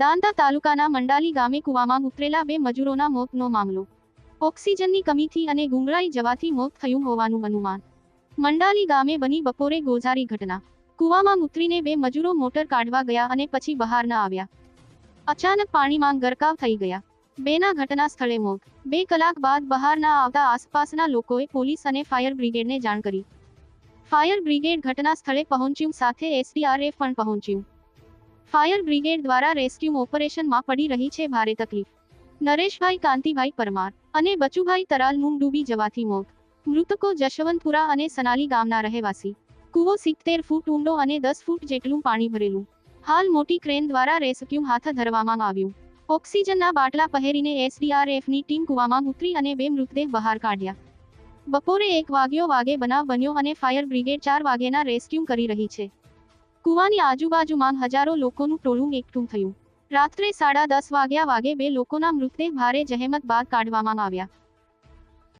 દાંતા તાલુકાના મંડાલી ગામે કુવામાં ઉતરેલા બે મજૂરોના મોતનો મામલો. ઓક્સિજનની કમીથી અને ગુંગળાઈ જવાથી મોત થયું હોવાનું અનુમાન. મંડાલી ગામે બની બપોરે ગોઝારી ઘટના. કૂવામાં ઉતરીને બે મજૂરો મોટર કાઢવા ગયા અને પછી બહાર ન આવ્યા. અચાનક પાણીમાં ગરકાવ થઈ ગયા. બેના ઘટના સ્થળે મોત. બે કલાક બાદ બહાર ના આવતા આસપાસના લોકોએ પોલીસ અને ફાયર બ્રિગેડને જાણ કરી. ફાયર બ્રિગેડ ઘટના સ્થળે પહોંચ્યું સાથે એસડીઆરએફ પણ પહોંચ્યું. ફાયર બ્રિગેડ દ્વારા રેસ્ક્યુ ઓપરેશનમાં પડી રહી છે ભારે તકલીફ. નરેશભાઈ કાંતિભાઈ પરમાર અને બચુભાઈ તરાલનું ડૂબી જવાથી મોત. મૃતકો જશવંતપુરા અને સનાલી ગામના રહેવાસી. કૂવો સિત્તેર ફૂટ ઊંડો અને દસ ફૂટ જેટલું પાણી ભરેલું. હાલ મોટી ક્રેન દ્વારા રેસ્ક્યુ હાથ ધરવામાં આવ્યું. ઓક્સિજનના બાટલા પહેરીને એસડીઆરએફની ટીમ કૂવામાં ઉતરી અને બે મૃતદેહ બહાર કાઢ્યા. બપોરે એક વાગ્યો વાગે બનાવ બન્યો અને ફાયર બ્રિગેડ ચાર વાગેના રેસ્ક્યુ કરી રહી છે. કૂવાની આજુબાજુમાં હજારો લોકોનું ટોળું એકઠું થયું. રાત્રે સાડા દસ વાગ્યા વાગે બે લોકોના મૃતદેહ ભારે જહેમત બાદ કાઢવામાં આવ્યા.